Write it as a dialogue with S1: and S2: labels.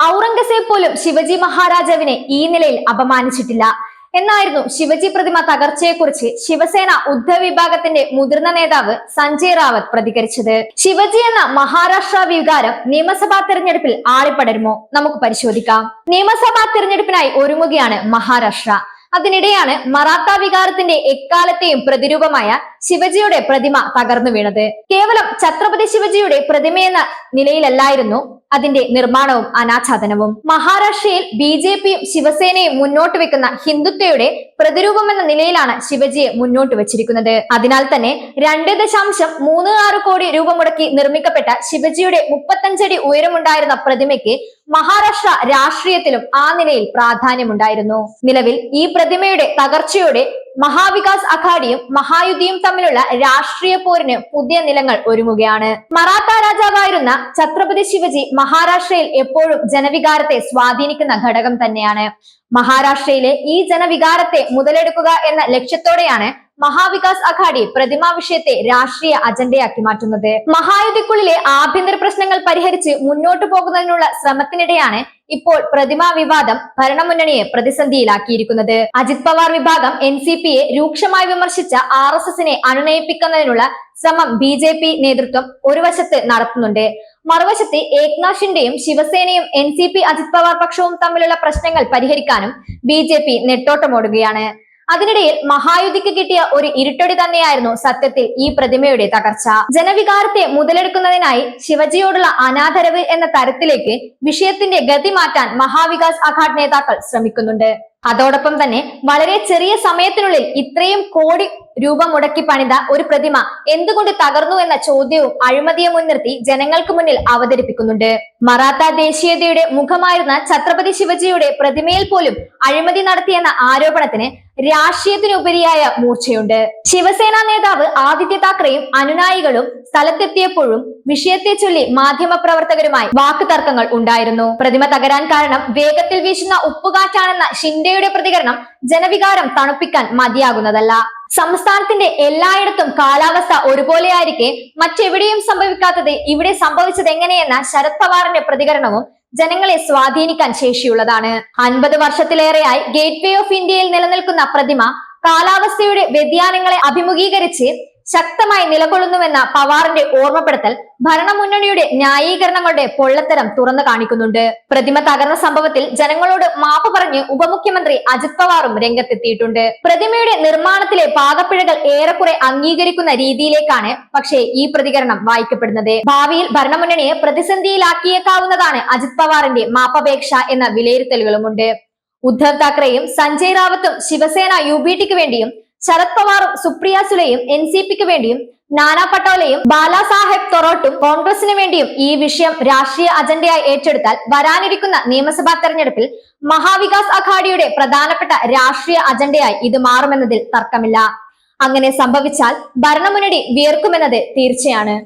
S1: ഔറംഗസേബ് പോലും ശിവജി മഹാരാജാവിനെ ഈ നിലയിൽ അപമാനിച്ചിട്ടില്ല. എന്നായിരുന്നു ശിവജി പ്രതിമ തകർച്ചയെക്കുറിച്ച് ശിവസേന ഉദ്ധവ് വിഭാഗത്തിന്റെ മുതിർന്ന നേതാവ് സഞ്ജയ് റാവത്ത് പ്രതികരിച്ചത്. ശിവജി എന്ന മഹാരാഷ്ട്ര വികാരം നിയമസഭാ തെരഞ്ഞെടുപ്പിൽ ആളിപ്പടരുമോ? നമുക്ക് പരിശോധിക്കാം. നിയമസഭാ തെരഞ്ഞെടുപ്പിനായി ഒരുങ്ങുകയാണ് മഹാരാഷ്ട്ര. അതിനിടെയാണ് മറാത്ത വികാരത്തിന്റെ എക്കാലത്തെയും പ്രതിരൂപമായ ശിവജിയുടെ പ്രതിമ തകർന്നു വീണത്. കേവലം ഛത്രപതി ശിവജിയുടെ പ്രതിമയെന്ന നിലയിലല്ലായിരുന്നു അതിന്റെ നിർമ്മാണവും അനാച്ഛാദനവും. മഹാരാഷ്ട്രയിൽ ബി ജെ പിയും ശിവസേനയും മുന്നോട്ട് വെക്കുന്ന ഹിന്ദുത്വയുടെ പ്രതിരൂപം എന്ന നിലയിലാണ് ശിവജിയെ മുന്നോട്ട് വെച്ചിരിക്കുന്നത്. അതിനാൽ തന്നെ രണ്ട് ദശാംശം മൂന്ന് ആറ് കോടി രൂപ മുടക്കി നിർമ്മിക്കപ്പെട്ട ശിവജിയുടെ മുപ്പത്തഞ്ചടി ഉയരമുണ്ടായിരുന്ന പ്രതിമയ്ക്ക് മഹാരാഷ്ട്ര രാഷ്ട്രീയത്തിലും ആ നിലയിൽ പ്രാധാന്യമുണ്ടായിരുന്നു. നിലവിൽ ഈ പ്രതിമയുടെ തകർച്ചയോടെ മഹാവികാസ് അഘാഡിയും മഹായുദ്ധിയും തമ്മിലുള്ള രാഷ്ട്രീയ പോരിന് പുതിയ നിലങ്ങൾ ഒരുങ്ങുകയാണ്. മറാത്ത രാജാവായിരുന്ന ഛത്രപതി ശിവജി മഹാരാഷ്ട്രയിൽ എപ്പോഴും ജനവികാരത്തെ സ്വാധീനിക്കുന്ന ഘടകം തന്നെയാണ്. മഹാരാഷ്ട്രയിലെ ഈ ജനവികാരത്തെ മുതലെടുക്കുക എന്ന ലക്ഷ്യത്തോടെയാണ് മഹാവികാസ് അഘാഡി പ്രതിമാ വിഷയത്തെ രാഷ്ട്രീയ അജണ്ടയാക്കി മാറ്റുന്നത്. മഹായുദ്ധിക്കുള്ളിലെ ആഭ്യന്തര പ്രശ്നങ്ങൾ പരിഹരിച്ച് മുന്നോട്ടു പോകുന്നതിനുള്ള ശ്രമത്തിനിടെയാണ് ഇപ്പോൾ പ്രതിമാ വിവാദം ഭരണമുന്നണിയെ പ്രതിസന്ധിയിലാക്കിയിരിക്കുന്നത്. അജിത് പവാർ വിഭാഗം എൻ സി പിയെ രൂക്ഷമായി വിമർശിച്ച ആർ എസ് എസിനെ അനുനയിപ്പിക്കുന്നതിനുള്ള ശ്രമം ബി ജെ പി നേതൃത്വം ഒരു വശത്ത് നടത്തുന്നുണ്ട്. മറുവശത്ത് ഏക്നാഥ് ഷിൻഡെയും ശിവസേനയും N C P Ajit Pawar പക്ഷവും തമ്മിലുള്ള പ്രശ്നങ്ങൾ പരിഹരിക്കാനും ബി ജെ പി നെട്ടോട്ടമോടുകയാണ്. അതിനിടയിൽ മഹായുദ്ധിക്ക് കിട്ടിയ ഒരു ഇരുട്ടടി തന്നെയായിരുന്നു സത്യത്തിൽ ഈ പ്രതിമയുടെ തകർച്ച. ജനവികാരത്തെ മുതലെടുക്കുന്നതിനായി ശിവജിയോടുള്ള അനാദരവ് എന്ന തരത്തിലേക്ക് വിഷയത്തിന്റെ ഗതി മാറ്റാൻ മഹാവികാസ് അഘാഡ് നേതാക്കൾ ശ്രമിക്കുന്നുണ്ട്. അതോടൊപ്പം തന്നെ വളരെ ചെറിയ സമയത്തിനുള്ളിൽ ഇത്രയും കോടി രൂപ മുടക്കി പണിത ഒരു പ്രതിമ എന്തുകൊണ്ട് തകർന്നു എന്ന ചോദ്യവും അഴിമതിയെ മുൻനിർത്തി ജനങ്ങൾക്ക് മുന്നിൽ അവതരിപ്പിക്കുന്നുണ്ട്. മറാത്ത ദേശീയതയുടെ മുഖമായിരുന്ന ഛത്രപതി ശിവജിയുടെ പ്രതിമയിൽ പോലും അഴിമതി നടത്തിയെന്ന ആരോപണത്തിന് രാഷ്ട്രീയത്തിനുപരിയായ മൂർച്ചയുണ്ട്. ശിവസേന നേതാവ് ആദിത്യ താക്കറെയും അനുനായികളും സ്ഥലത്തെത്തിയപ്പോഴും വിഷയത്തെ ചൊല്ലി മാധ്യമപ്രവർത്തകരുമായി വാക്കുതർക്കങ്ങൾ ഉണ്ടായിരുന്നു. പ്രതിമ തകരാൻ കാരണം വേഗത്തിൽ വീശുന്ന ഉപ്പുകാറ്റാണെന്ന ഷിൻഡെയുടെ പ്രതികരണം ജനവികാരം തണുപ്പിക്കാൻ മതിയാകുന്നതല്ല. സംസ്ഥാനത്തിന്റെ എല്ലായിടത്തും കാലാവസ്ഥ ഒരുപോലെയായിരിക്കെ മറ്റെവിടെയും സംഭവിക്കാത്തത് ഇവിടെ സംഭവിച്ചത് എങ്ങനെയെന്ന ശരത് പവാറിന്റെ പ്രതികരണവും ജനങ്ങളെ സ്വാധീനിക്കാൻ ശേഷിയുള്ളതാണ്. അൻപത് വർഷത്തിലേറെയായി ഗേറ്റ് വേ ഓഫ് ഇന്ത്യയിൽ നിലനിൽക്കുന്ന പ്രതിമ കാലാവസ്ഥയുടെ വ്യതിയാനങ്ങളെ അഭിമുഖീകരിച്ച് ശക്തമായി നിലകൊള്ളുന്നുവെന്ന പവാറിന്റെ ഓർമ്മപ്പെടുത്തൽ ഭരണമുന്നണിയുടെ ന്യായീകരണങ്ങളുടെ പൊള്ളത്തരം തുറന്നു കാണിക്കുന്നുണ്ട്. പ്രതിമ തകർന്ന സംഭവത്തിൽ ജനങ്ങളോട് മാപ്പ് പറഞ്ഞ് ഉപമുഖ്യമന്ത്രി അജിത് പവാറും രംഗത്തെത്തിയിട്ടുണ്ട്. പ്രതിമയുടെ നിർമ്മാണത്തിലെ പാകപ്പിഴകൾ ഏറെക്കുറെ അംഗീകരിക്കുന്ന രീതിയിലേക്കാണ് പക്ഷേ ഈ പ്രതികരണം വായിക്കപ്പെടുന്നത്. ഭാവിയിൽ ഭരണമുന്നണിയെ പ്രതിസന്ധിയിലാക്കിയേക്കാവുന്നതാണ് അജിത് പവാറിന്റെ മാപ്പപേക്ഷ എന്ന വിലയിരുത്തലുകളുമുണ്ട്. ഉദ്ധവ് താക്കറെയും സഞ്ജയ് റാവത്തും ശിവസേന യു ബി ടിക്ക് വേണ്ടിയും ശരത് പവാറും സുപ്രിയ സുലെയും എൻ സി പിക്ക് വേണ്ടിയും നാനാ പട്ടോലയും ബാലാസാഹേബ് തൊറോട്ടും കോൺഗ്രസിന് വേണ്ടിയും ഈ വിഷയം രാഷ്ട്രീയ അജണ്ടയായി ഏറ്റെടുത്താൽ വരാനിരിക്കുന്ന നിയമസഭാ തെരഞ്ഞെടുപ്പിൽ മഹാവികാസ് അഘാഡിയുടെ പ്രധാനപ്പെട്ട രാഷ്ട്രീയ അജണ്ടയായി ഇത് മാറുമെന്നതിൽ തർക്കമില്ല. അങ്ങനെ സംഭവിച്ചാൽ ഭരണമുന്നണി വിയർക്കുമെന്നത് തീർച്ചയാണ്.